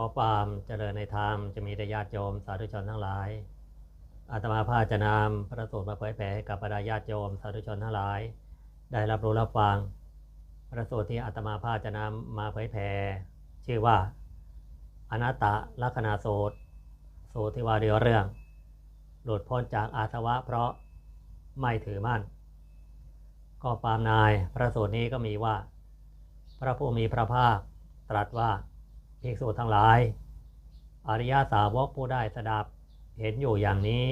ขอความเจริญในธรรมจะมีแต่ญาติโยมสาธุชนทั้งหลาย อาตมาภาจะนำพระสูตรมาเผยแผ่ให้กับบรรดาญาติโยมสาธุชนทั้งหลาย ได้รับรู้รับฟัง พระสูตรที่อาตมาภาจะนำมาเผยแผ่ชื่อว่า อนัตตลักษณะสูตร สูตรที่ว่าเดียวเรื่อง หลุดพ้นจากอาสวะเพราะไม่ถือมั่น ก็ปามนายพระสูตรนี้ก็มีว่า พระผู้มีพระภาคตรัสว่า ภิกษุทั้งหลาย อริยสาวกผู้ได้สดับเห็นอยู่อย่างนี้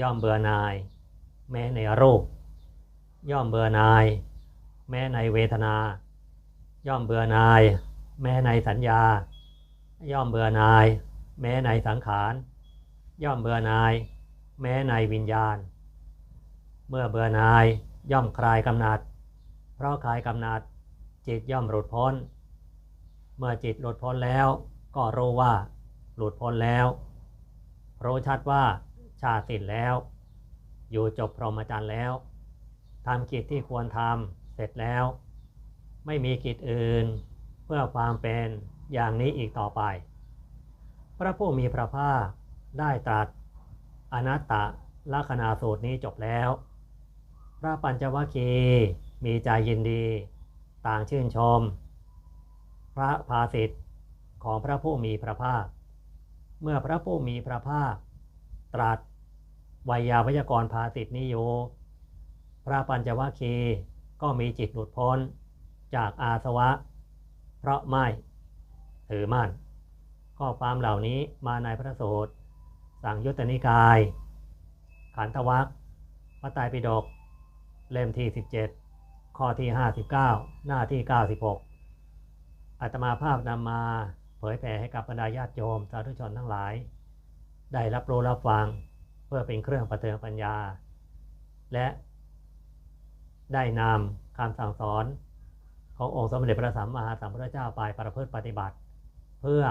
ย่อมเบื่อนาย แม้ในรูป ย่อมเบื่อนาย แม้ในเวทนา ย่อมเบื่อนาย แม้ในสัญญา ย่อมเบื่อนาย แม้ในสังขาร ย่อมเบื่อนาย แม้ในวิญญาณ เมื่อเบื่อนายย่อมคลายกำหนัด เพราะคลายกำหนัดจิตย่อมหลุดพ้น เมื่อจิตหลุดพ้นแล้ว ก็รู้ว่าหลุดพ้นแล้ว รู้ชัดว่าชาติสิ้นแล้ว อยู่จบพรหมจรรย์แล้วทำกิจที่ควรทำเสร็จแล้ว ไม่มีกิจอื่น เพื่อความเป็นอย่างนี้อีกต่อไป พระผู้มีพระภาคได้ตรัสอนัตตลักษณะสูตรนี้จบแล้ว พระปัญจวัคคีย์มีใจยินดี ต่างชื่นชม พระภาสิทธิ์ของพระผู้มีพระภาค เมื่อพระผู้มีพระภาค ตรัสไวยาวยากรภาสิทธินิโย พระปัญจวัคคีก็มีจิตหลุดพ้นจากอาสวะ เพราะไม่ถือมั่น ข้อความเหล่านี้มาในพระสูตรสังยุตตนิกาย ขันธวัคพระไตรปิฎกเล่มที่ 17 ข้อที่ 59 หน้าที่ 96 อาตมาภาพนำมาเผยแผ่ให้กับบรรดาญาติโยมสาธุชนทั้งหลาย ได้รับรู้รับฟังเพื่อเป็นเครื่องประเทืองปัญญา และได้นำคำสั่งสอนขององค์สมเด็จพระสัมมาสัมพุทธเจ้าไปประพฤติปฏิบัติ เพื่อ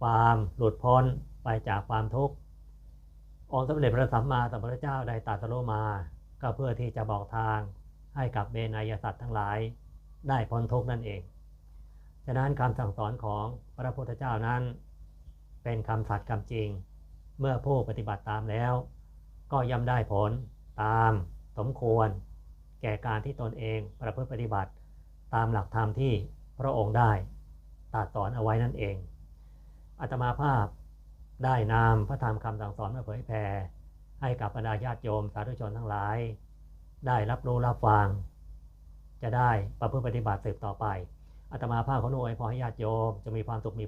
ความหลุดพ้นไปจากความทุกข์องค์สมเด็จพระสัมมาสัมพุทธเจ้าได้ตรัสรู้มา ก็เพื่อที่จะบอกทางให้กับเบนายสัตว์ทั้งหลาย ได้พ้นทุกข์นั่นเอง ฉะนั้นคำสั่งสอนของพระพุทธเจ้านั้น เป็นคำสัตย์คำจริง เมื่อผู้ปฏิบัติตามแล้ว ก็ย่อมได้ผลตามสมควร แก่การที่ตนเองประพฤติปฏิบัติตามหลักธรรมที่พระองค์ได้ตรัสสอนเอาไว้นั่นเองอาตมาภาพได้นำพระธรรมคำสั่งสอนมาเผยแผ่ให้กับบรรดาญาติโยมสาธุชนทั้งหลาย ได้รับรู้รับฟัง จะได้ประพฤติปฏิบัติสืบต่อไป อาตมาภาพขอโนุโมทนาให้ญาติโยมจะมีความสุขมี